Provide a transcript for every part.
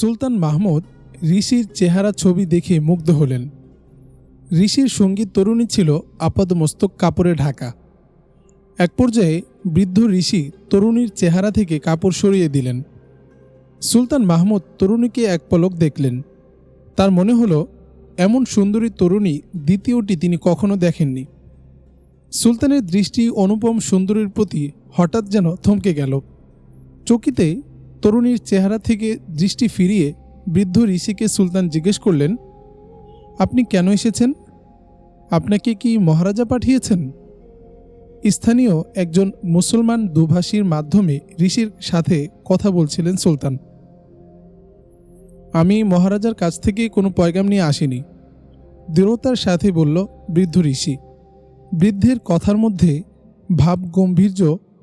সুলতান মাহমুদ ঋষির চেহারা ছবি দেখে মুগ্ধ হলেন। ঋষির সংগীত তরুণী ছিল আপাদমস্তক কাপড়ে ঢাকা। এক পর্যায়ে বৃদ্ধ ঋষি তরুণীর চেহারা থেকে কাপড় সরিয়ে দিলেন। সুলতান মাহমুদ তরুণীকে এক পলক দেখলেন। তার মনে হলো, এমন সুন্দরী তরুণী দ্বিতীয়টি তিনি কখনো দেখেননি। সুলতানের দৃষ্টি অনুপম সুন্দরীর প্রতি হঠাৎ যেন থমকে গেল। চকিতে তরুণীর চেহারা থেকে দৃষ্টি ফিরিয়ে বৃদ্ধ ঋষিকে সুলতান জিজ্ঞেস করলেন, আপনি কেন এসেছেন? আপনাকে কি মহারাজা পাঠিয়েছেন? স্থানীয় একজন মুসলমান দুভাষীর মাধ্যমে ঋষির সাথে কথা বলছিলেন সুলতান। আমি মহারাজার কাছ থেকে কোনো পয়গাম নিয়ে আসিনি, দৃঢ়তার সাথে বলল বৃদ্ধ ঋষি। বৃদ্ধের কথার মধ্যে ভাব গম্ভীর্য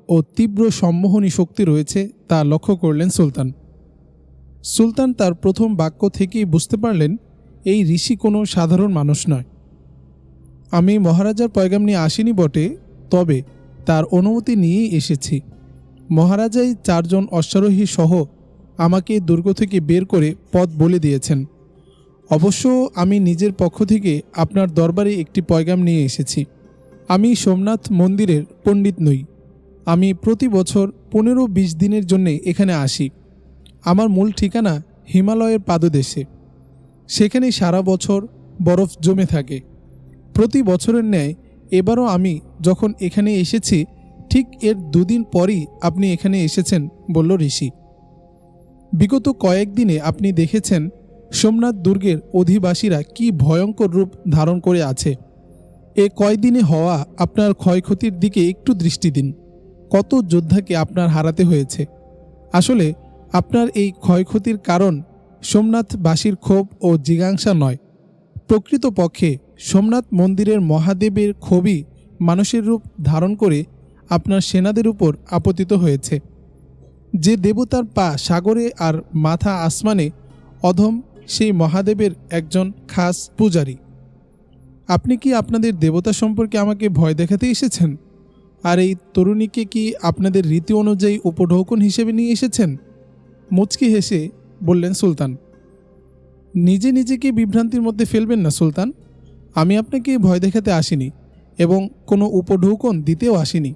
ও তীব্র সম্মোহনী শক্তি রয়েছে তা লক্ষ্য করলেন সুলতান। সুলতান তার প্রথম বাক্য থেকেই বুঝতে পারলেন, এই ঋষি কোনো সাধারণ মানুষ নয়। আমি মহারাজার পয়গাম নিয়ে আসিনি বটে, তবে তার অনুমতি নিয়েই এসেছি। মহারাজাই চারজন অশ্বারোহী সহ আমাকে দুর্গ থেকে বের করে পথ বলে দিয়েছেন। অবশ্য আমি নিজের পক্ষ থেকে আপনার দরবারে একটি পয়গাম নিয়ে এসেছি। আমি সোমনাথ মন্দিরের পণ্ডিত নই। আমি প্রতি বছর পনেরো বিশ দিনের জন্যে এখানে আসি। আমার মূল ঠিকানা হিমালয়ের পাদদেশে। সেখানে সারা বছর বরফ জমে থাকে। প্রতি বছরের ন্যায় এবারও আমি যখন এখানে এসেছি, ঠিক এর দুদিন পরই আপনি এখানে এসেছেন, বলল ঋষি। বিগত কয়েকদিনে আপনি দেখেছেন সোমনাথ দুর্গের অধিবাসীরা কি ভয়ঙ্কর রূপ ধারণ করে আছে। এ কয়দিনে হওয়া আপনার ক্ষয়ক্ষতির দিকে একটু দৃষ্টি দিন। কত যোদ্ধাকে আপনার হারাতে হয়েছে? আসলে, আপনার এই ক্ষয়ক্ষতির কারণ সোমনাথবাসীর ক্ষোভ ও জিজ্ঞাসা নয়। প্রকৃতপক্ষে, সোমনাথ মন্দিরের মহাদেবের ক্ষোভই মানুষের রূপ ধারণ করে আপনার সেনাদের উপর আপতিত হয়েছে। যে দেবতার পা সাগরে আর মাথা আসমানে, অধম সেই মহাদেবের একজন খাস পূজারী। আপনি কি আপনাদের দেবতা সম্পর্কে আমাকে ভয় দেখাতে এসেছেন? আর এই তরুণীকে কি আপনাদের রীতি অনুযায়ী উপঢৌকন হিসেবে নিয়ে এসেছেন? মুচকি হেসে বললেন সুলতান, নিজে নিজেকে বিভ্রান্তির মধ্যে ফেলবেন না সুলতান। আমি আপনাকে ভয় দেখাতে আসিনি এবং কোনো উপঢৌকন দিতেও আসিনি।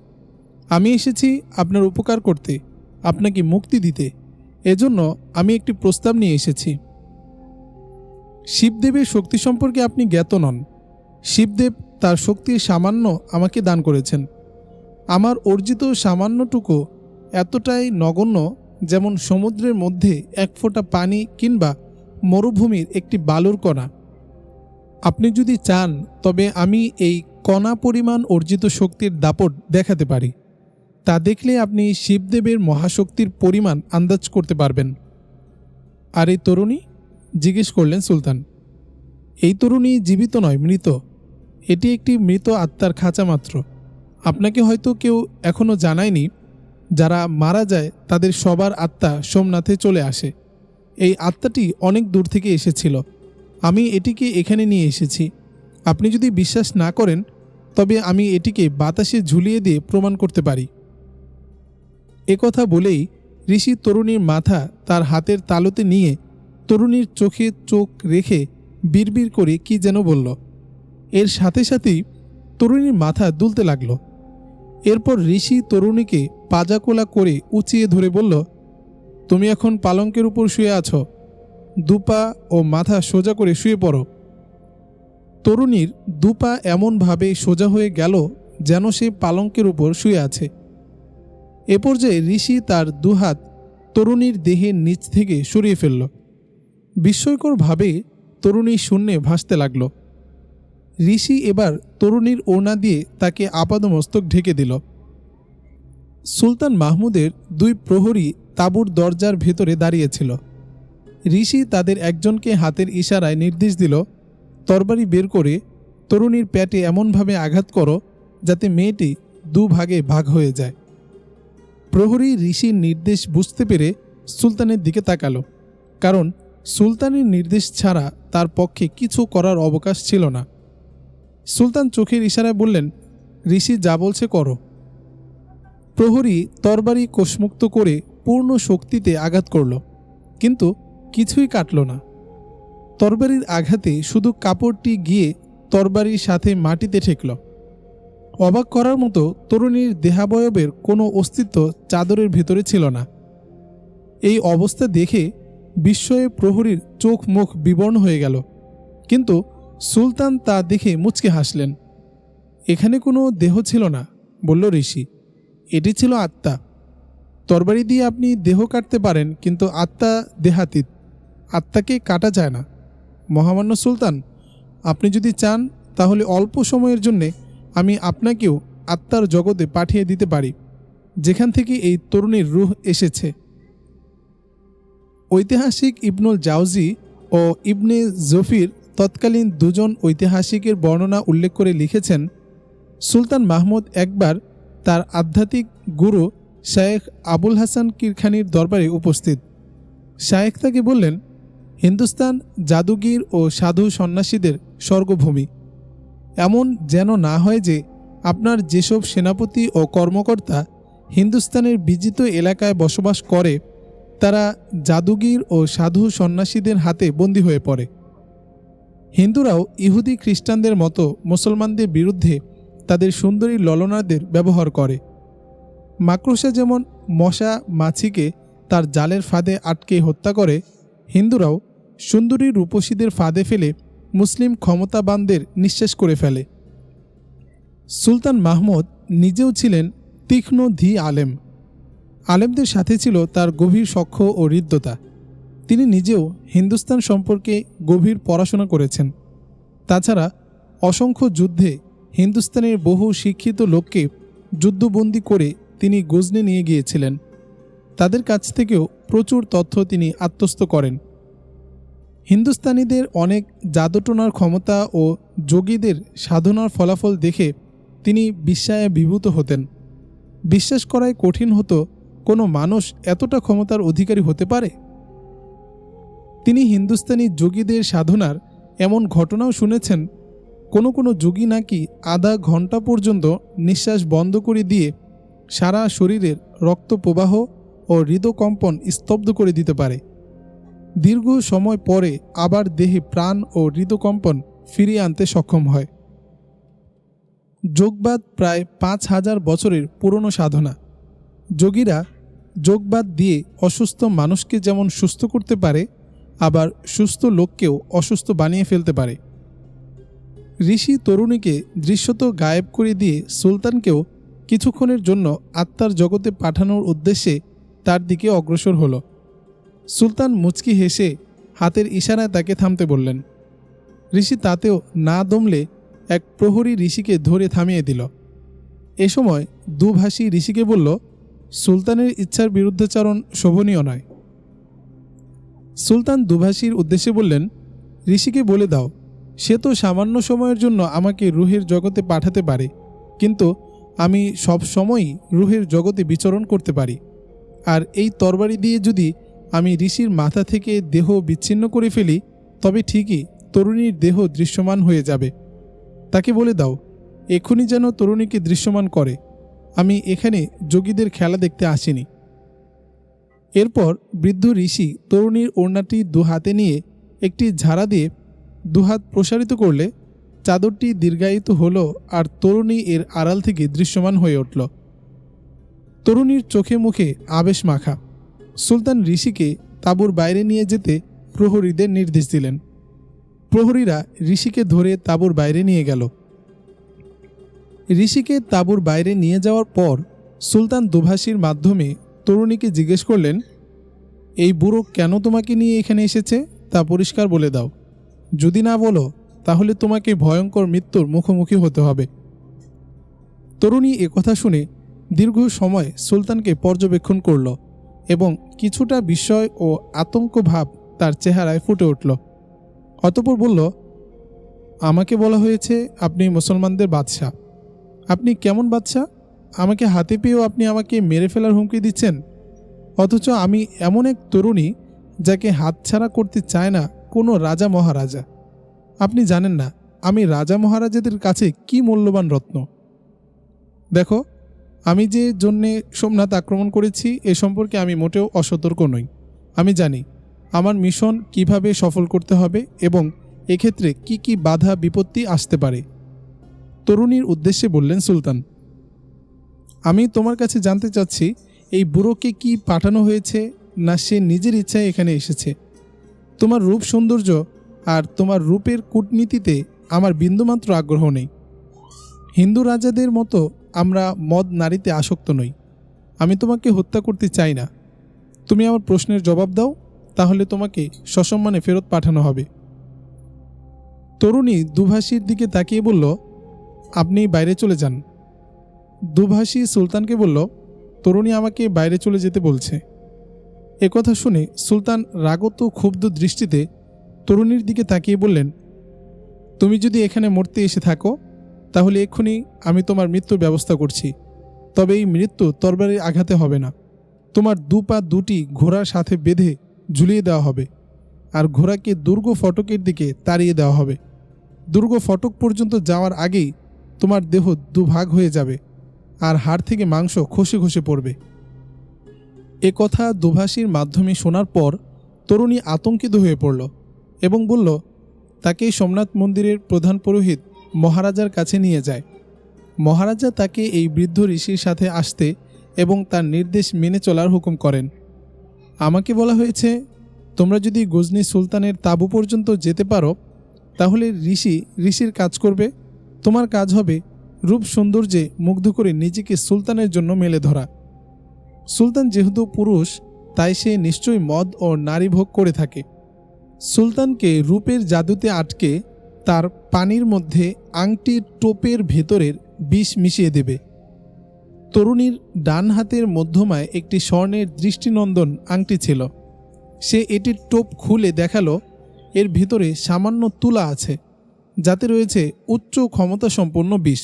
আমি এসেছি আপনার উপকার করতে, আপনাকে মুক্তি দিতে। এজন্য আমি একটি প্রস্তাব নিয়ে এসেছি। শিবদেবের শক্তি সম্পর্কে আপনি জ্ঞাত নন। শিবদেব তার শক্তির সামান্য আমাকে দান করেছেন। আমার অর্জিত সামান্যটুকু এতটাই নগণ্য যেমন সমুদ্রের মধ্যে এক ফোঁটা পানি কিংবা মরুভূমির একটি বালুর কণা। আপনি যদি চান, তবে আমি এই কণা পরিমাণ অর্জিত শক্তির দাপট দেখাতে পারি। তা দেখলে আপনি শিবদেবের মহাশক্তির পরিমাণ আন্দাজ করতে পারবেন। আর এই তরুণী, জিজ্ঞেস করলেন সুলতান। এই তরুণী জীবিত নয়, মৃত। এটি একটি মৃত আত্মার খাঁচা মাত্র। আপনাকে হয়তো কেউ এখনও জানায়নি, যারা মারা যায় তাদের সবার আত্মা সোমনাথে চলে আসে। এই আত্মাটি অনেক দূর থেকে এসেছিল। আমি এটিকে এখানে নিয়ে এসেছি। আপনি যদি বিশ্বাস না করেন, তবে আমি এটিকে বাতাসে ঝুলিয়ে দিয়ে প্রমাণ করতে পারি। একথা বলেই ঋষি তরুণীর মাথা তার হাতের তালুতে নিয়ে তরুণীর চোখে চোখ রেখে বিড়বিড় করে কি যেন বলল। এর সাথে সাথেই তরুণীর মাথা দুলতে লাগল। এরপর ঋষি তরুণীকে পাজাকোলা করে উঁচিয়ে ধরে বলল, তুমি এখন পালঙ্কের উপর শুয়ে আছো। দুপা ও মাথা সোজা করে শুয়ে পড়ো। তরুণীর দুপা এমনভাবে সোজা হয়ে গেল যেন সে পালঙ্কের উপর শুয়ে আছে। এ পর্যায়ে ঋষি তার দুহাত তরুণীর দেহের নিচ থেকে সরিয়ে ফেলল। বিস্ময়করভাবে তরুণী শূন্যে ভাসতে লাগল। ঋষি এবার তরুণীর ওড়না দিয়ে তাকে আপাদমস্তক ঢেকে দিল। সুলতান মাহমুদের দুই প্রহরী তাঁবুর দরজার ভেতরে দাঁড়িয়েছিল। ঋষি তাদের একজনকে হাতের ইশারায় নির্দেশ দিল, তরবারি বের করে তরুণীর প্যাটে এমনভাবে আঘাত করো যাতে মেয়েটি দুভাগে ভাগ হয়ে যায়। প্রহরী ঋষির নির্দেশ বুঝতে পেরে সুলতানের দিকে তাকালো, কারণ সুলতানের নির্দেশ ছাড়া তার পক্ষে কিছু করার অবকাশ ছিল না। সুলতান চোখের ইশারায় বললেন, ঋষি যা বলছে করো। প্রহরী তরবারি কোষমুক্ত করে পূর্ণ শক্তিতে আঘাত করল, কিন্তু কিছুই কাটল না। তরবারির আঘাতে শুধু কাপড়টি গিয়ে তরবারির সাথে মাটিতে ঠেকল। অবাক করার মতো তরুণীর দেহাবয়বের কোনো অস্তিত্ব চাদরের ভেতরে ছিল না। এই অবস্থা দেখে বিস্ময়ে প্রহরীর চোখ মুখ বিবর্ণ হয়ে গেল, কিন্তু সুলতান তা দেখে মুচকে হাসলেন। এখানে কোনো দেহ ছিল না, বলল ঋষি। এটি ছিল আত্মা। তরবারি দিয়ে আপনি দেহ কাটতে পারেন, কিন্তু আত্মা দেহাতীত। আত্মাকে কাটা যায় না। মহামান্য সুলতান, আপনি যদি চান, তাহলে অল্প সময়ের জন্যে আমি আপনাকেও আত্মার জগতে পাঠিয়ে দিতে পারি, যেখান থেকে এই তরুণীর রুহ এসেছে। ঐতিহাসিক ইবনুল জাউজি ও ইবনে জফির তৎকালীন দুজন ঐতিহাসিকের বর্ণনা উল্লেখ করে লিখেছেন, সুলতান মাহমুদ একবার তার আধ্যাত্মিক গুরু শায়েখ আবুল হাসান কিরখানির দরবারে উপস্থিত। শায়েখ তাকে বললেন, হিন্দুস্তান জাদুগির ও সাধু সন্ন্যাসীদের স্বর্গভূমি। এমন যেন না হয় যে আপনার যেসব সেনাপতি ও কর্মকর্তা হিন্দুস্তানের বিজিত এলাকায় বসবাস করে, তারা জাদুগির ও সাধু সন্ন্যাসীদের হাতে বন্দী হয়ে পড়ে। হিন্দুরাও ইহুদি খ্রিস্টানদের মতো মুসলমানদের বিরুদ্ধে তাদের সুন্দরী ললনাদের ব্যবহার করে। মাকড়সা যেমন মশা মাছিকে তার জালের ফাঁদে আটকে হত্যা করে, হিন্দুরাও সুন্দরী রূপসীদের ফাঁদে ফেলে মুসলিম ক্ষমতাবানদের নিঃশেষ করে ফেলে। সুলতান মাহমুদ নিজেও ছিলেন তীক্ষ্ণ, ধী আলেম। আলেমদের সাথে ছিল তার গভীর সখ্য ও হৃদ্যতা। তিনি নিজেও হিন্দুস্তান সম্পর্কে গভীর পড়াশোনা করেছেন। তাছাড়া অসংখ্য যুদ্ধে হিন্দুস্তানের বহু শিক্ষিত লোককে যুদ্ধবন্দী করে তিনি গজনে নিয়ে গিয়েছিলেন। তাদের কাছ থেকেও প্রচুর তথ্য তিনি আত্মস্থ করেন। হিন্দুস্তানিদের অনেক জাদুটোনার ক্ষমতা ও যোগীদের সাধনার ফলাফল দেখে তিনি বিস্ময়ে বিভূত হতেন। বিশ্বাস করাই কঠিন হতো কোনো মানুষ এতটা ক্ষমতার অধিকারী হতে পারে? তিনি হিন্দুস্তানি যোগীদের সাধনার এমন ঘটনাও শুনেছেন, কোনো কোনো যোগী নাকি আধা ঘণ্টা পর্যন্ত নিঃশ্বাস বন্ধ করে দিয়ে সারা শরীরের রক্ত প্রবাহ ও হৃদকম্পন স্তব্ধ করে দিতে পারে। দীর্ঘ সময় পরে আবার দেহে প্রাণ ও হৃদকম্পন ফিরিয়ে আনতে সক্ষম হয়। যোগবাদ প্রায় পাঁচ হাজার বছরের পুরনো সাধনা। যোগীরা যোগবাদ দিয়ে অসুস্থ মানুষকে যেমন সুস্থ করতে পারে আবার সুস্থ লোককেও অসুস্থ বানিয়ে ফেলতে পারে। ঋষি তরুণীকে দৃশ্যত গায়েব করে দিয়ে সুলতানকেও কিছুক্ষণের জন্য আত্মার জগতে পাঠানোর উদ্দেশ্যে তার দিকে অগ্রসর হল। সুলতান মুচকি হেসে হাতের ইশারায় তাকে থামতে বললেন। ঋষি তাতেও না দমলে এক প্রহরী ঋষিকে ধরে থামিয়ে দিল। এ সময় দুভাষী ঋষিকে বলল, সুলতানের ইচ্ছার বিরুদ্ধাচরণ শোভনীয় নয়। সুলতান দুভাষীর উদ্দেশ্যে বললেন, ঋষিকে বলে দাও, সে তো সামান্য সময়ের জন্য আমাকে রুহের জগতে পাঠাতে পারে, কিন্তু আমি সব সময়ই রুহের জগতে বিচরণ করতে পারি। আর এই তরবারি দিয়ে যদি আমি ঋষির মাথা থেকে দেহ বিচ্ছিন্ন করে ফেলি, তবে ঠিকই তরুণীর দেহ দৃশ্যমান হয়ে যাবে। তাকে বলে দাও এখনই যেন তরুণীকে দৃশ্যমান করে। আমি এখানে যোগীদের খেলা দেখতে আসিনি। এরপর বৃদ্ধ ঋষি তরুণীর ওড়নাটি দু হাতে নিয়ে একটি ঝাড়া দিয়ে দুহাত প্রসারিত করলে চাদরটি দীর্ঘায়িত হল আর তরুণী এর আড়াল থেকে দৃশ্যমান হয়ে উঠল। তরুণীর চোখে মুখে আবেশ মাখা। সুলতান ঋষিকে তাঁবুর বাইরে নিয়ে যেতে প্রহরীদের নির্দেশ দিলেন। প্রহরীরা ঋষিকে ধরে তাঁবুর বাইরে নিয়ে গেল। ঋষিকে তাঁবুর বাইরে নিয়ে যাওয়ার পর সুলতান দুভাষীর মাধ্যমে তরুণীকে জিজ্ঞেস করলেন, এই বুড়ো কেন তোমাকে নিয়ে এখানে এসেছে? তা পরিষ্কার বলে দাও। যদি না বলো, তাহলে তোমাকে ভয়ঙ্কর মৃত্যুর মুখোমুখি হতে হবে। তরুণী একথা শুনে দীর্ঘ সময় সুলতানকে পর্যবেক্ষণ করল এবং কিছুটা বিস্ময় ও আতঙ্ক ভাব তার চেহারায় ফুটে উঠল। অতপর বলল, আমাকে বলা হয়েছে আপনি মুসলমানদের বাদশাহ। আপনি কেমন বাদশাহ? আমাকে হাতে পেয়েও আপনি আমাকে মেরে ফেলার হুমকি দিচ্ছেন? অথচ আমি এমন এক তরুণী যাকে হাতছাড়া করতে চায় না কোনো রাজা মহারাজা। আপনি জানেন না, আমি রাজা মহারাজাদের কাছে কি মূল্যবান রত্ন। দেখো, আমি যে জন্যে সোমনাথ আক্রমণ করেছি এ সম্পর্কে আমি মোটেও অসতর্ক নই। আমি জানি আমার মিশন কীভাবে সফল করতে হবে এবং এক্ষেত্রে কি কি বাধা বিপত্তি আসতে পারে। তরুণীর উদ্দেশ্যে বললেন সুলতান আমি তোমার কাছে জানতে চাচ্ছি, এই বুড়োকে কি পাঠানো হয়েছে না সে নিজের ইচ্ছায় এখানে এসেছে? তোমার রূপ সৌন্দর্য আর তোমার রূপের কূটনীতিতে আমার বিন্দুমাত্র আগ্রহ নেই। হিন্দু রাজাদের মতো আমরা মদ নারীতে আসক্ত নই। আমি তোমাকে হত্যা করতে চাই না। তুমি আমার প্রশ্নের জবাব দাও, তাহলে তোমাকে সসম্মানে ফেরত পাঠানো হবে। তরুণী দুভাষীর দিকে তাকিয়ে বলল, আপনি বাইরে চলে যান। দুভাষী সুলতানকে বলল, তরুণী আমাকে বাইরে চলে যেতে বলছে। একথা শুনে সুলতান রাগত ক্ষুব্ধ দৃষ্টিতে তরুণীর দিকে তাকিয়ে বললেন, তুমি যদি এখানে মরতে এসে থাকো, তাহলে এক্ষুনি আমি তোমার মৃত্যুর ব্যবস্থা করছি। তবে এই মৃত্যু তরবারির আঘাতে হবে না। তোমার দু পা দুটি ঘোড়ার সাথে বেঁধে ঝুলিয়ে দেওয়া হবে, আর ঘোড়াকে দুর্গ ফটকের দিকে তাড়িয়ে দেওয়া হবে। দুর্গ ফটক পর্যন্ত যাওয়ার আগেই তোমার দেহ দুভাগ হয়ে যাবে। আর হাড় থেকে মাংস খসে খসে পড়বে। এ কথা দুভাষীর মাধ্যমে শোনার পর তরুণী আতঙ্কিত হয়ে পড়ল এবং বলল তাকে সোমনাথ মন্দিরের প্রধান পুরোহিত মহারাজার কাছে নিয়ে যায়। মহারাজা তাকে এই বৃদ্ধ ঋষির সাথে আসতে এবং তার নির্দেশ মেনে চলার হুকুম করেন। আমাকে বলা হয়েছে, তোমরা যদি গজনী সুলতানের তাঁবু পর্যন্ত যেতে পারো, তাহলে ঋষি ঋষির কাজ করবে, তোমার কাজ হবে রূপ সৌন্দর্যে মুগ্ধ করে নিজেকে সুলতানের জন্য মেলে ধরা। সুলতান যেহেতু পুরুষ, তাই সে নিশ্চয়ই মদ ও নারী ভোগ করে থাকে। সুলতানকে রূপের জাদুতে আটকে তার পানির মধ্যে আংটির টোপের ভেতরের বিষ মিশিয়ে দেবে। তরুণীর ডান হাতের মধ্যমায় একটি স্বর্ণের দৃষ্টিনন্দন আংটি ছিল। সে এটির টোপ খুলে দেখাল, এর ভিতরে সামান্য তুলা আছে, যাতে রয়েছে উচ্চ ক্ষমতা সম্পন্ন বিষ।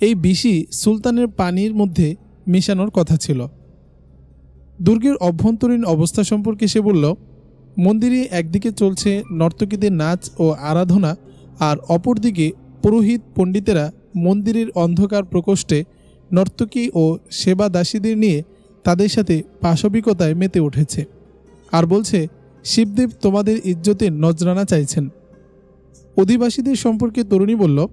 এই বিষই সুলতানের পানির মধ্যে মেশানোর কথা ছিল। দুর্গের অভ্যন্তরীণ অবস্থা সম্পর্কে সে বলল, মন্দিরে একদিকে চলছে নর্তকীদের নাচ ও আরাধনা, আর অপরদিকে পুরোহিত পণ্ডিতেরা মন্দিরের অন্ধকার প্রকোষ্ঠে নর্তকী ও সেবা দাসীদের নিয়ে তাদের সাথে পাশবিকতায় মেতে উঠেছে। আর বলছে, শিবদেব তোমাদের ইজ্জতের নজরানা চাইছেন। অধিবাসীদের সম্পর্কে তরুণী বলল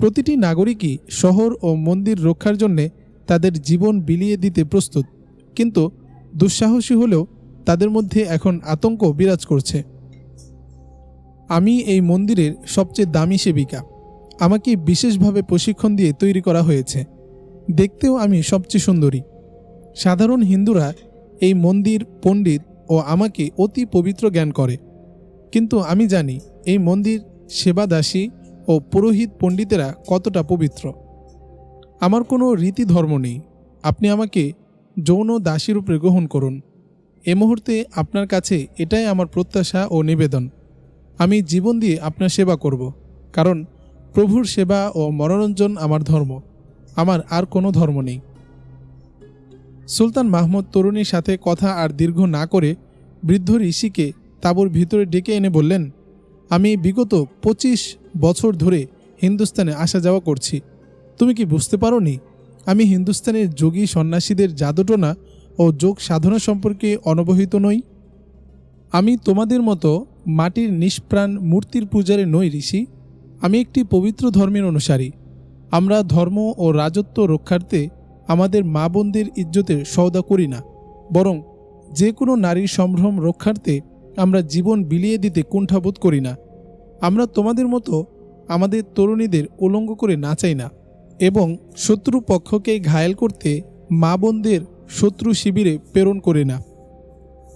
প্রতিটি নাগরিকই শহর ও মন্দির রক্ষার জন্যে তাদের জীবন বিলিয়ে দিতে প্রস্তুত। কিন্তু দুঃসাহসী হলেও তাদের মধ্যে এখন আতঙ্ক বিরাজ করছে। আমি এই মন্দিরের সবচেয়ে দামি সেবিকা। আমাকে বিশেষভাবে প্রশিক্ষণ দিয়ে তৈরি করা হয়েছে। দেখতেও আমি সবচেয়ে সুন্দরী। সাধারণ হিন্দুরা এই মন্দির, পণ্ডিত ও আমাকে অতি পবিত্র জ্ঞান করে। কিন্তু আমি জানি, এই মন্দির সেবাদাসী ও পুরোহিত পণ্ডিতেরা কতটা পবিত্র। আমার কোনো রীতি ধর্ম নেই। আপনি আমাকে যৌন দাসী রূপে গ্রহণ করুন। এ মুহূর্তে আপনার কাছে এটাই আমার প্রত্যাশা ও নিবেদন। আমি জীবন দিয়ে আপনার সেবা করব, কারণ প্রভুর সেবা ও মনোরঞ্জন আমার ধর্ম। আমার আর কোনো ধর্ম নেই। সুলতান মাহমুদ তরুণীর সাথে কথা আর দীর্ঘ না করে বৃদ্ধ ঋষিকে তাঁবুর ভিতরে ডেকে এনে বললেন আমি বিগত পঁচিশ বছর ধরে হিন্দুস্তানে আসা যাওয়া করছি। তুমি কি বুঝতে পারো নি আমি হিন্দুস্তানের যোগী সন্ন্যাসীদের জাদুটোনা ও যোগ সাধনা সম্পর্কে অনবহিত নই। আমি তোমাদের মতো মাটির নিষ্প্রাণ মূর্তির পূজারে নই, ঋষি। আমি একটি পবিত্র ধর্মের অনুসারী। আমরা ধর্ম ও রাজত্ব রক্ষার্থে আমাদের মা বোনদের ইজ্জতের সওদা করি না। বরং যে কোনো নারীর সম্ভ্রম রক্ষার্থে আমরা জীবন বিলিয়ে দিতে কুণ্ঠাবোধ করি না। আমরা তোমাদের মতো আমাদের তরুণীদের উলঙ্গ করে নাচাই না এবং শত্রু পক্ষকে ঘায়েল করতে মা বোনদের শত্রু শিবিরে প্রেরণ করি না।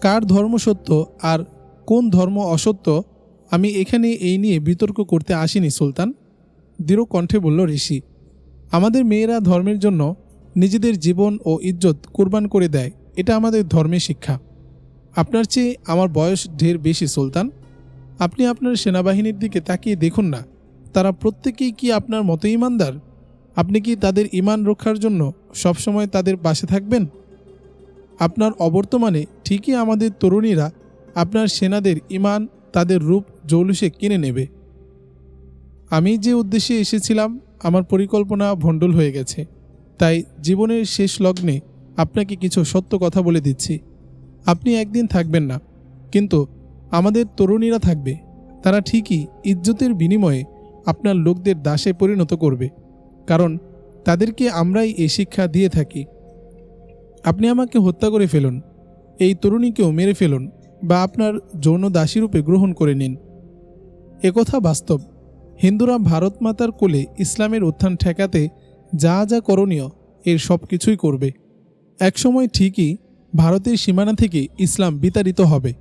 কার ধর্ম সত্য আর কোন ধর্ম অসত্য আমি এখানে এই নিয়ে বিতর্ক করতে আসিনি, সুলতান? দৃঢ় কণ্ঠে বলল ঋষি, আমাদের মেয়েরা ধর্মের জন্য নিজেদের জীবন ও ইজ্জত কুরবান করে দেয়। এটা আমাদের ধর্মের শিক্ষা। আপনার চেয়ে আমার বয়স ঢের বেশি, সুলতান। আপনি আপনার সেনাবাহিনীর দিকে তাকিয়ে দেখুন না। তারা প্রত্যেকেই কি আপনার মতো ইমানদার? আপনি কি তাদের ইমান রক্ষার জন্য সবসময় তাদের পাশে থাকবেন? আপনার অবর্তমানে ঠিকই আমাদের তরুণীরা আপনার সেনাদের ইমান, তাদের রূপ, জৌলুসে কিনে নেবে। আমি যে উদ্দেশ্যে এসেছিলাম, আমার পরিকল্পনা ভণ্ডুল হয়ে গেছে। তাই জীবনের শেষ লগ্নে আপনাকে কিছু সত্য কথা বলে দিচ্ছি। আপনি একদিন থাকবেন না। কিন্তু আমাদের তরুণীরা থাকবে। তারা ঠিকই ইজ্জতের বিনিময়ে আপনার লোকদের দাসে পরিণত করবে। কারণ তাদেরকে আমরাই এই শিক্ষা দিয়ে থাকি। আপনি আমাকে হত্যা করে ফেলুন। এই তরুণীকেও মেরে ফেলুন বা আপনার যৌন দাসীরূপে গ্রহণ করে নিন। একথা বাস্তব। হিন্দুরা ভারত মাতার কোলে ইসলামের উত্থান ঠেকাতে যা যা করণীয় এর সব কিছুই করবে। একসময় ঠিকই ভারতের সীমানা থেকে ইসলাম বিতাড়িত হবে।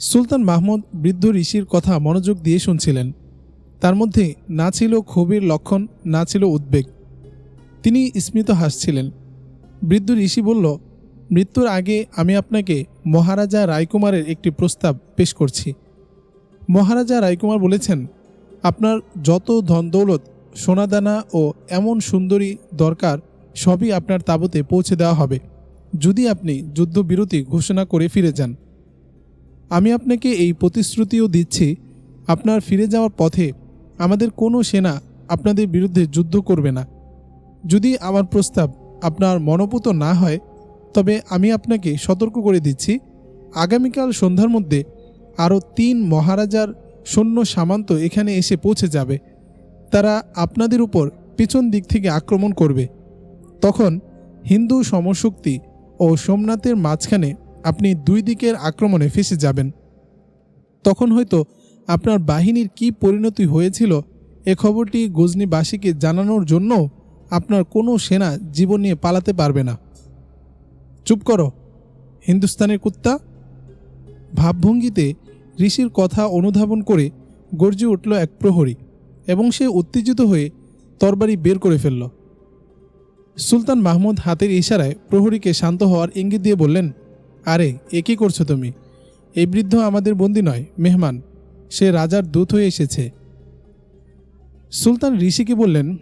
সুলতান মাহমুদ বৃদ্ধ ঋষির কথা মনোযোগ দিয়ে শুনছিলেন। তার মধ্যে না ছিল ক্ষোভের লক্ষণ, না ছিল উদ্বেগ। তিনি স্মিত হাসছিলেন। বৃদ্ধ ঋষি বলল, মৃত্যুর আগে আমি আপনাকে মহারাজা রায়কুমারের একটি প্রস্তাব পেশ করছি। মহারাজা রায়কুমার বলেছেন, আপনার যত ধন দৌলত সোনাদানা ও এমন সুন্দরী দরকার সবই আপনার তাবুতে পৌঁছে দেওয়া হবে। যদি আপনি যুদ্ধবিরতি ঘোষণা করে ফিরে যান। আমি আপনাকে এই প্রতিশ্রুতিও দিচ্ছি, আপনার ফিরে যাওয়ার পথে আমাদের কোনো সেনা আপনাদের বিরুদ্ধে যুদ্ধ করবে না। যদি আমার প্রস্তাব আপনার মনোপুত না হয়, তবে আমি আপনাকে সতর্ক করে দিচ্ছি, আগামীকাল সন্ধ্যার মধ্যে আরও তিন মহারাজার সৈন্য সামান্ত এখানে এসে পৌঁছে যাবে। তারা আপনাদের উপর পিছন দিক থেকে আক্রমণ করবে। তখন হিন্দু সমশক্তি ও সোমনাথের মাঝখানে আপনি দুই দিকের আক্রমণে ফেসে যাবেন। তখন হয়তো আপনার বাহিনীর কি পরিণতি হয়েছিল এ খবরটি গজনিবাসীকে জানানোর জন্য আপনার কোনো সেনা জীবন নিয়ে পালাতে পারবে না। চুপ করো, হিন্দুস্তানের কুত্তা। ভাবভঙ্গিতে ঋষির কথা অনুধাবন করে গর্জে উঠল এক প্রহরী এবং সে উত্তেজিত হয়ে তরবারি বের করে ফেলল। সুলতান মাহমুদ হাতের ইশারায় প্রহরীকে শান্ত হওয়ার ইঙ্গিত দিয়ে বললেন, আরে, এ কী করছ তুমি? এই বৃদ্ধ আমাদের বন্দি নয়, মেহমান। সে রাজার দূত হয়ে এসেছে। সুলতান ঋষিকে বললেন,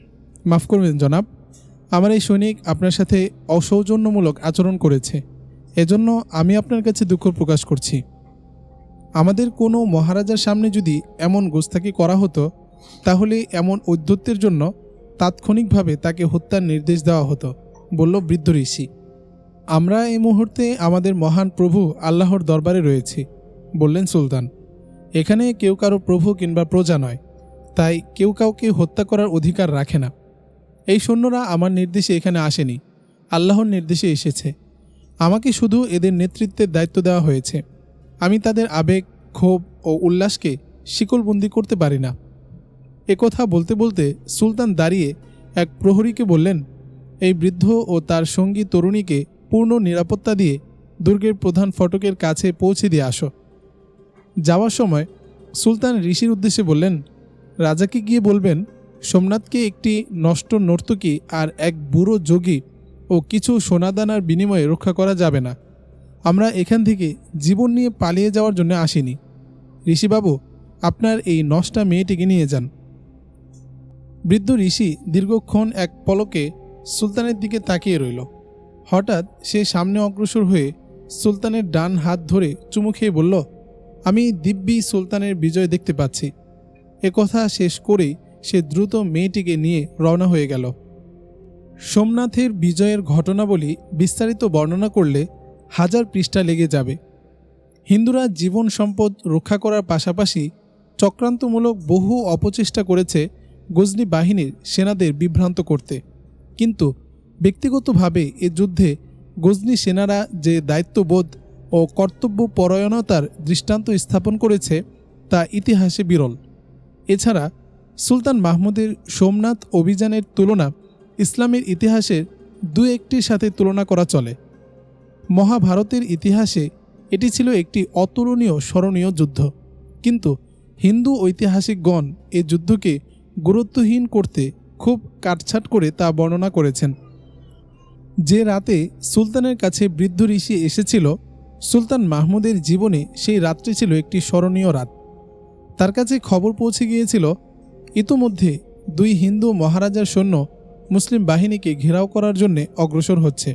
মাফ করবেন জনাব, আমার এই সৈনিক আপনার সাথে অসৌজন্যমূলক আচরণ করেছে। এজন্য আমি আপনার কাছে দুঃখ প্রকাশ করছি। আমাদের কোনো মহারাজার সামনে যদি এমন গোস্তাকি করা হতো, তাহলে এমন ঔদ্ধত্যের জন্য তাৎক্ষণিকভাবে তাকে হত্যার নির্দেশ দেওয়া হতো। বলল, বৃদ্ধ ঋষি, আমরা এই মুহূর্তে আমাদের মহান প্রভু আল্লাহর দরবারে রয়েছি। বললেন সুলতান, এখানে কেউ কারও প্রভু কিংবা প্রজা নয়, তাই কেউ কাউকে হত্যা করার অধিকার রাখে না। এই সৈন্যরা আমার নির্দেশে এখানে আসেনি, আল্লাহর নির্দেশে এসেছে। আমাকে শুধু এদের নেতৃত্বের দায়িত্ব দেওয়া হয়েছে। আমি তাদের আবেগ, ক্ষোভ ও উল্লাসকে শিকলবন্দি করতে পারি না। একথা বলতে বলতে সুলতান দাঁড়িয়ে এক প্রহরীকে বললেন, এই বৃদ্ধ ও তার সঙ্গী তরুণীকে পূর্ণ নিরাপত্তা দিয়ে দুর্গের প্রধান ফটকের কাছে পৌঁছে দিয়ে আসো। যাওয়ার সময় সুলতান ঋষির উদ্দেশ্যে বললেন, রাজাকে গিয়ে বলবেন, সোমনাথকে একটি নষ্ট নর্তকী আর এক বুড়ো যোগী ও কিছু সোনাদানার বিনিময়ে রক্ষা করা যাবে না। আমরা এখান থেকে জীবন নিয়ে পালিয়ে যাওয়ার জন্য আসিনি। ঋষিবাবু, আপনার এই নষ্টা মেয়েটিকে নিয়ে যান। বৃদ্ধ ঋষি দীর্ঘক্ষণ এক পলকে সুলতানের দিকে তাকিয়ে রইল। হঠাৎ সে সামনে অগ্রসর হয়ে সুলতানের ডান হাত ধরে চুমু খেয়ে বলল, আমি দিব্যি সুলতানের বিজয় দেখতে পাচ্ছি। কথা শেষ করেই সে দ্রুত মেয়েটিকে নিয়ে রওনা হয়ে গেল। সোমনাথের বিজয়ের ঘটনাবলী বিস্তারিত বর্ণনা করলে হাজার পৃষ্ঠা লেগে যাবে। হিন্দুরা জীবন সম্পদ রক্ষা করার পাশাপাশি চক্রান্তমূলক বহু অপচেষ্টা করেছে গজনি বাহিনীর সেনাদের বিভ্রান্ত করতে। কিন্তু ব্যক্তিগতভাবে এ যুদ্ধে গজনি সেনারা যে দায়িত্ববোধ ও কর্তব্য পরায়ণতার দৃষ্টান্ত স্থাপন করেছে, তা ইতিহাসে বিরল। এছাড়া সুলতান মাহমুদের সোমনাথ অভিযানের তুলনা ইসলামের ইতিহাসের দু একটির সাথে তুলনা করা চলে। মহাভারতের ইতিহাসে এটি ছিল একটি অতুলনীয় স্মরণীয় যুদ্ধ। কিন্তু হিন্দু ঐতিহাসিকগণ এ যুদ্ধকে গুরুত্বহীন করতে খুব কাটছাট করে তা বর্ণনা করেছেন। যে রাতে সুলতানের কাছে বৃদ্ধ ঋষি এসেছিল, সুলতান মাহমুদের জীবনে সেই রাত্রি ছিল একটি স্মরণীয় রাত। তার কাছে খবর পৌঁছে গিয়েছিল, ইতোমধ্যে দুই হিন্দু মহারাজার সৈন্য মুসলিম বাহিনীকে ঘেরাও করার জন্য অগ্রসর হচ্ছে।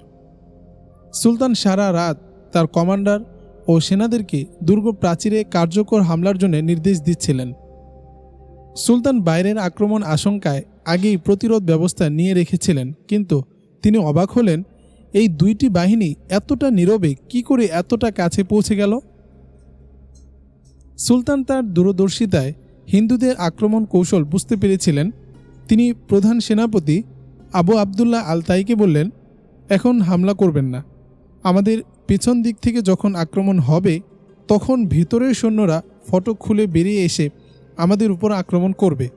সুলতান সারা রাত তার কমান্ডার ও সেনাদেরকে দুর্গ প্রাচীরে কার্যকর হামলার জন্য নির্দেশ দিচ্ছিলেন। সুলতান বাইরের আক্রমণ আশঙ্কায় আগেই প্রতিরোধ ব্যবস্থা নিয়ে রেখেছিলেন, কিন্তু তিনি অবাক হলেন, এই দুইটি বাহিনী এতটা নীরবে কি করে এতটা কাছে পৌঁছে গেল? সুলতান তার দূরদর্শিতায় হিন্দুদের আক্রমণ কৌশল বুঝতে পেরেছিলেন। তিনি প্রধান সেনাপতি আবু আবদুল্লাহ আলতাইকে বললেন, এখন হামলা করবেন না। আমাদের পেছন দিক থেকে যখন আক্রমণ হবে, তখন ভিতরের সৈন্যরা ফটক খুলে বেরিয়ে এসে আমাদের উপর আক্রমণ করবে।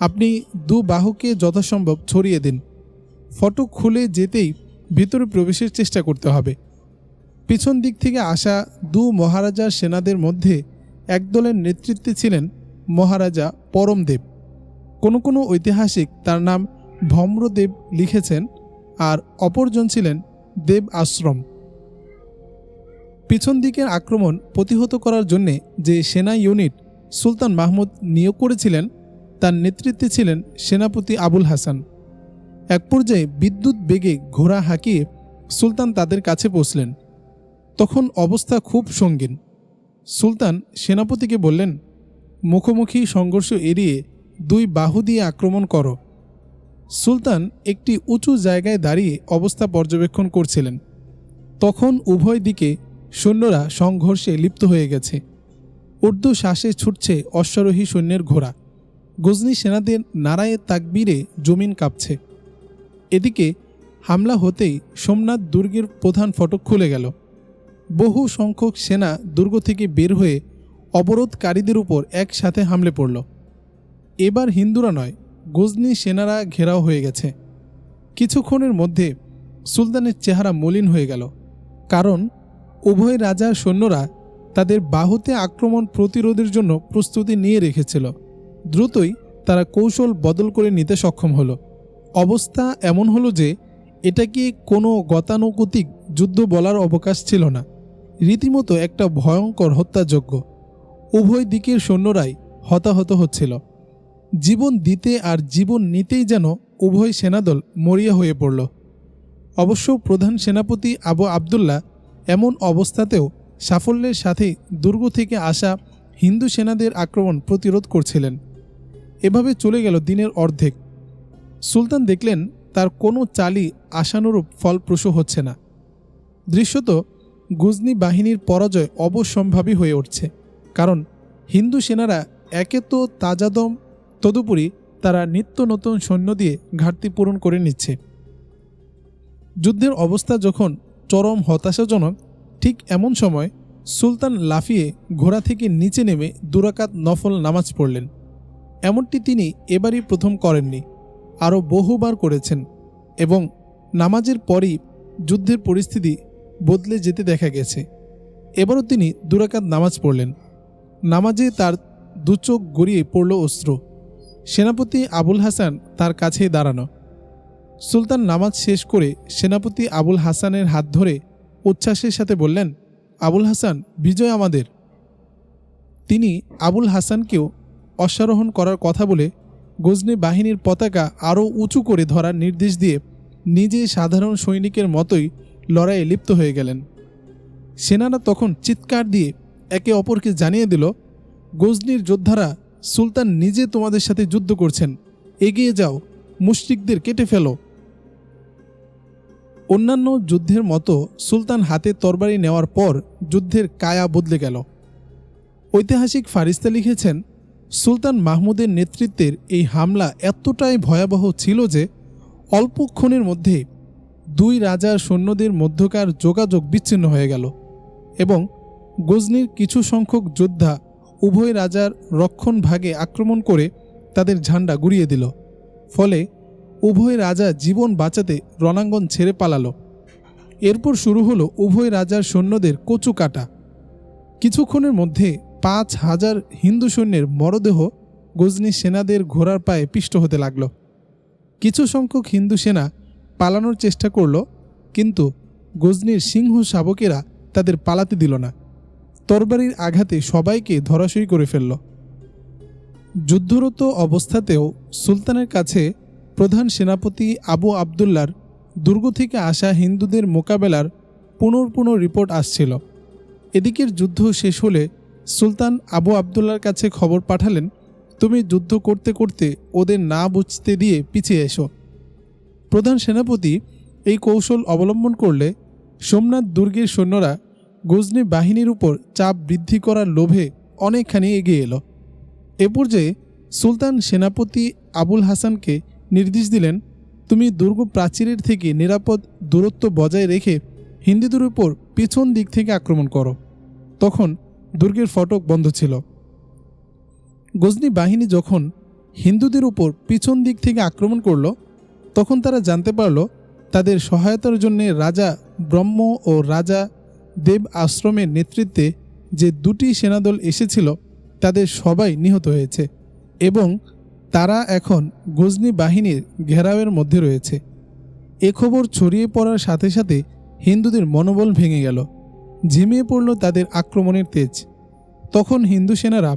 আপনি দু বাহুকে যথাসম্ভব ছড়িয়ে দিন। ফটক খুলে যেতেই ভিতরে প্রবেশের চেষ্টা করতে হবে। পিছন দিক থেকে আসা দু মহারাজার সেনাদের মধ্যে একদলের নেতৃত্বে ছিলেন মহারাজা পরমদেব। কোনো কোনো ঐতিহাসিক তার নাম ভম্রদেব লিখেছেন আর অপরজন ছিলেন দেব আশ্রম। পিছন দিকের আক্রমণ প্রতিহত করার জন্যে যে সেনা ইউনিট সুলতান মাহমুদ নিয়োগ করেছিলেন, তার নেতৃত্বে ছিলেন সেনাপতি আবুল হাসান। এক পর্যায়ে বিদ্যুৎ বেগে ঘোড়া হাঁকিয়ে সুলতান তাদের কাছে পৌঁছলেন। তখন অবস্থা খুব সঙ্গীন। সুলতান সেনাপতিকে বললেন, মুখোমুখি সংঘর্ষ এড়িয়ে দুই বাহু দিয়ে আক্রমণ করো। সুলতান একটি উঁচু জায়গায় দাঁড়িয়ে অবস্থা পর্যবেক্ষণ করছিলেন। তখন উভয় দিকে সৈন্যরা সংঘর্ষে লিপ্ত হয়ে গেছে। উর্দু শ্বাসে ছুটছে অশ্বারোহী সৈন্যের ঘোড়া। গজনি সেনাদের নারায়ে তাকবীরে জমিন কাঁপছে। এদিকে হামলা হতেই সোমনাথ দুর্গের প্রধান ফটক খুলে গেল। বহু সংখ্যক সেনা দুর্গ থেকে বের হয়ে অবরোধকারীদের উপর একসাথে হামলে পড়ল। এবার হিন্দুরা নয়, গজনি সেনারা ঘেরাও হয়ে গেছে। কিছুক্ষণের মধ্যে সুলতানের চেহারা মলিন হয়ে গেল। কারণ উভয় রাজার সৈন্যরা তাদের বাহুতে আক্রমণ প্রতিরোধের জন্য প্রস্তুতি নিয়ে রেখেছিল। দ্রুতই তারা কৌশল বদল করে নিতে সক্ষম হলো। অবস্থা এমন হলো যে, এটাকে কোনো গতানুগতিক যুদ্ধ বলার অবকাশ ছিল না। রীতিমতো একটা ভয়ঙ্কর হত্যাযজ্ঞ। উভয় দিকের সৈন্যরাই হতাহত হচ্ছিল। জীবন দিতে আর জীবন নিতেই যেন উভয় সেনাদল মরিয়া হয়ে পড়ল। অবশ্য প্রধান সেনাপতি আবু আবদুল্লাহ এমন অবস্থাতেও সাফল্যের সাথে দুর্গ থেকে আসা হিন্দু সেনাদের আক্রমণ প্রতিরোধ করছিলেন। এভাবে চলে গেল দিনের অর্ধেক। সুলতান দেখলেন তার কোনো চালই আশানুরূপ ফলপ্রসূ হচ্ছে না। দৃশ্যত গুজনি বাহিনীর পরাজয় অবশ্যম্ভাবী হয়ে উঠছে, কারণ হিন্দু সেনারা একে তো তাজাদম, তদুপরি তারা নিত্য নতুন সৈন্য দিয়ে ঘাটতি পূরণ করে নিচ্ছে। যুদ্ধের অবস্থা যখন চরম হতাশাজনক ঠিক এমন সময় সুলতান লাফিয়ে ঘোড়া থেকে নিচে নেমে দুরাকাত নফল নামাজ পড়লেন। এমনটি তিনি এবারই প্রথম করেননি, আরও বহুবার করেছেন এবং নামাজের পরই যুদ্ধের পরিস্থিতি বদলে যেতে দেখা গেছে। এবারও তিনি দুরাকাত নামাজ পড়লেন। নামাজে তার দুচোখ গড়িয়ে পড়ল অস্ত্র সেনাপতি আবুল হাসান তার কাছেই দাঁড়ানো। সুলতান নামাজ শেষ করে সেনাপতি আবুল হাসানের হাত ধরে উচ্ছ্বাসের সাথে বললেন, আবুল হাসান, বিজয় আমাদের। তিনি আবুল হাসানকেও অশ্বারোহণ করার কথা বলে গজনি বাহিনীর পতাকা আরও উঁচু করে ধরার নির্দেশ দিয়ে নিজে সাধারণ সৈনিকের মতোই লড়াইয়ে লিপ্ত হয়ে গেলেন। সেনারা তখন চিৎকার দিয়ে একে অপরকে জানিয়ে দিল, গজনির যোদ্ধারা, সুলতান নিজে তোমাদের সাথে যুদ্ধ করছেন, এগিয়ে যাও, মুশরিকদের কেটে ফেলো। অন্যান্য যুদ্ধের মতো সুলতান হাতে তরবারি নেওয়ার পর যুদ্ধের কায়া বদলে গেল। ঐতিহাসিক ফারিস্তা লিখেছেন, সুলতান মাহমুদের নেতৃত্বের এই হামলা এতটাই ভয়াবহ ছিল যে অল্পক্ষণের মধ্যে দুই রাজার সৈন্যদের মধ্যকার যোগাযোগ বিচ্ছিন্ন হয়ে গেল এবং গজনির কিছু সংখ্যক যোদ্ধা উভয় রাজার রক্ষণ ভাগে আক্রমণ করে তাদের ঝান্ডা গুড়িয়ে দিল। ফলে উভয় রাজা জীবন বাঁচাতে রণাঙ্গন ছেড়ে পালালো। এরপর শুরু হলো উভয় রাজার সৈন্যদের কচু কাটা। কিছুক্ষণের মধ্যে পাঁচ হাজার হিন্দু সৈন্যের মরদেহ গজনি সেনাদের ঘোড়ার পায়ে পিষ্ট হতে লাগল। কিছু সংখ্যক হিন্দু সেনা পালানোর চেষ্টা করল, কিন্তু গজনির সিংহ শাবকেরা তাদের পালাতে দিল না। তরবারির আঘাতে সবাইকে ধরাশয়ী করে ফেলল। যুদ্ধরত অবস্থাতেও সুলতানের কাছে প্রধান সেনাপতি আবু আবদুল্লার দুর্গ থেকে আসা হিন্দুদের মোকাবেলার পুনর্পুন রিপোর্ট আসছিল। এদিকের যুদ্ধ শেষ হলে সুলতান আবু আবদুল্লার কাছে খবর পাঠালেন, তুমি যুদ্ধ করতে করতে ওদের না বুঝতে দিয়ে পিছিয়ে এসো। প্রধান সেনাপতি এই কৌশল অবলম্বন করলে সোমনাথ দুর্গের সৈন্যরা গজনি বাহিনীর উপর চাপ বৃদ্ধি করার লোভে অনেকখানি এগিয়ে এলো। এ পর্যায়ে সুলতান সেনাপতি আবুল হাসানকে নির্দেশ দিলেন, তুমি দুর্গ প্রাচীরের থেকে নিরাপদ দূরত্ব বজায় রেখে হিন্দুদের উপর পিছন দিক থেকে আক্রমণ করো। তখন দুর্গের ফটক বন্ধ ছিল। গজনী বাহিনী যখন হিন্দুদের উপর পিছন দিক থেকে আক্রমণ করল, তখন তারা জানতে পারল তাদের সহায়তার জন্য রাজা ব্রহ্ম ও রাজা দেব আশ্রমের নেতৃত্বে যে দুটি সেনাদল এসেছিল, তাদের সবাই নিহত হয়েছে এবং তারা এখন গজনী বাহিনীর ঘেরাওয়ের মধ্যে রয়েছে। এ খবর ছড়িয়ে পড়ার সাথে সাথে হিন্দুদের মনোবল ভেঙে গেল। ঝিমিয়ে পড়ল তাদের আক্রমণের তেজ। তখন হিন্দু সেনারা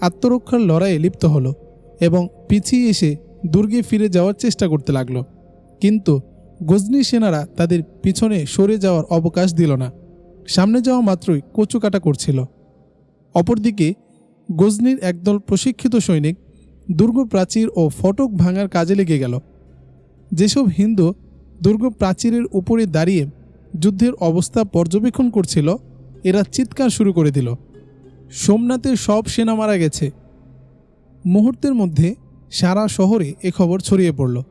আত্মরক্ষার লড়াইয়ে লিপ্ত হলো এবং পিছিয়ে এসে দুর্গে ফিরে যাওয়ার চেষ্টা করতে লাগল। কিন্তু গজনী সেনারা তাদের পিছনে সরে যাওয়ার অবকাশ দিল না। সামনে যাওয়া মাত্রই কচুকাটা করছিল। অপরদিকে গজনীর একদল প্রশিক্ষিত সৈনিক দুর্গ প্রাচীর ও ফটক ভাঙার কাজে লেগে গেল। যেসব হিন্দু দুর্গ প্রাচীরের উপরে দাঁড়িয়ে যুদ্ধের অবস্থা পর্যবেক্ষণ করছিল, এরা চিৎকার শুরু করে দিল। সোমনাথের সব সেনা মারা গেছে। মুহূর্তের মধ্যে সারা শহরে এ খবর ছড়িয়ে পড়ল।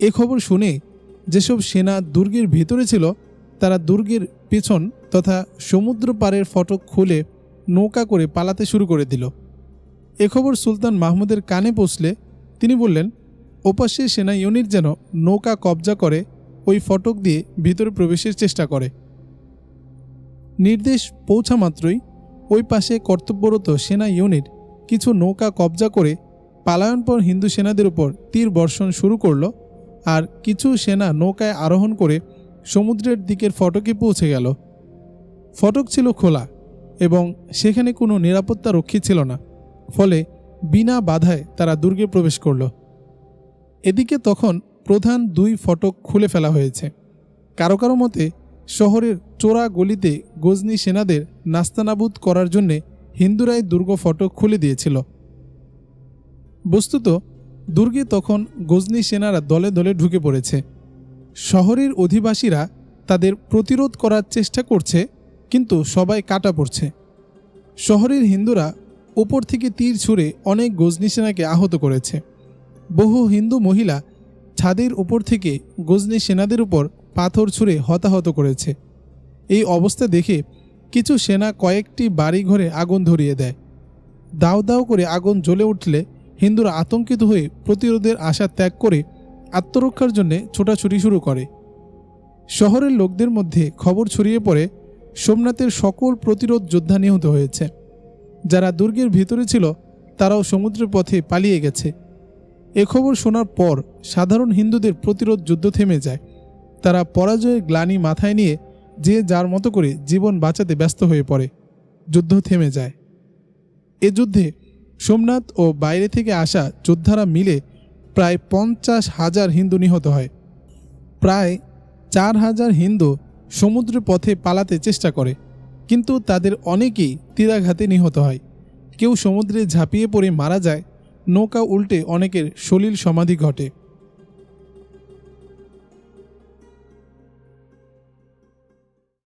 এ খবর শুনে যেসব সেনা দুর্গের ভিতরে ছিল, তারা দুর্গের পেছন তথা সমুদ্র পাড়ের ফটক খুলে নৌকা করে পালাতে শুরু করে দিল। এ খবর সুলতান মাহমুদের কানে পৌঁছলে তিনি বললেন, ওপাশে সেনা ইউনিট যেন নৌকা কবজা করে, ওই ফটক দিয়ে ভিতরে প্রবেশের চেষ্টা করে। নির্দেশ পৌঁছা মাত্রই ওই পাশে কর্তব্যরত সেনা ইউনিট কিছু নৌকা কবজা করে পালায়নপর হিন্দু সেনাদের উপর তীর বর্ষণ শুরু করল আর কিছু সেনা নৌকায় আরোহণ করে সমুদ্রের দিকের ফটকে পৌঁছে গেল। ফটক ছিল খোলা এবং সেখানে কোনো নিরাপত্তা রক্ষী ছিল না। ফলে বিনা বাধায় তারা দুর্গে প্রবেশ করল। এদিকে তখন প্রধান দুই ফটক খুলে ফেলা হয়েছে। কারও কারও মতে, শহরের চোরা গলিতে গজনি সেনাদের নাস্তানাবুদ করার জন্যে হিন্দুরাই দুর্গ ফটক খুলে দিয়েছিল। বস্তুত, দুর্গে তখন গজনি সেনারা দলে দলে ঢুকে পড়েছে। শহরের অধিবাসীরা তাদের প্রতিরোধ করার চেষ্টা করছে, কিন্তু সবাই কাটা পড়ছে। শহরের হিন্দুরা ওপর থেকে তীর ছুঁড়ে অনেক গজনি সেনাকে আহত করেছে। বহু হিন্দু মহিলা ছাদের উপর থেকে গজনি সেনাদের উপর পাথর ছুঁড়ে হতাহত করেছে। এই অবস্থা দেখে কিছু সেনা কয়েকটি বাড়িঘরে আগুন ধরিয়ে দেয়। দাও দাও করে আগুন জ্বলে উঠলে হিন্দুরা আতঙ্কিত হয়ে প্রতিরোধের আশা ত্যাগ করে আত্মরক্ষার জন্য ছোটাছুটি শুরু করে। শহরের লোকদের মধ্যে খবর ছড়িয়ে পড়ে, সোমনাথের সকল প্রতিরোধ যোদ্ধা নিহত হয়েছে। যারা দুর্গের ভিতরে ছিল, তারাও সমুদ্রের পথে পালিয়ে গেছে। এ খবর শোনার পর সাধারণ হিন্দুদের প্রতিরোধ যুদ্ধ থেমে যায়। তারা পরাজয়ের গ্লানি মাথায় নিয়ে যে যার মতো করে জীবন বাঁচাতে ব্যস্ত হয়ে পড়ে। যুদ্ধ থেমে যায়। এ যুদ্ধে সোমনাথ ও বাইরে থেকে আসা যোদ্ধারা মিলে প্রায় পঞ্চাশ হাজার হিন্দু নিহত হয়। প্রায় চার হাজার হিন্দু সমুদ্র পথে পালাতে চেষ্টা করে। কিন্তু তাদের অনেকেই তীরাঘাতে নিহত হয়। কেউ সমুদ্রে ঝাঁপিয়ে পড়ে মারা যায়, নৌকা উল্টে অনেকের সলিল সমাধি ঘটে।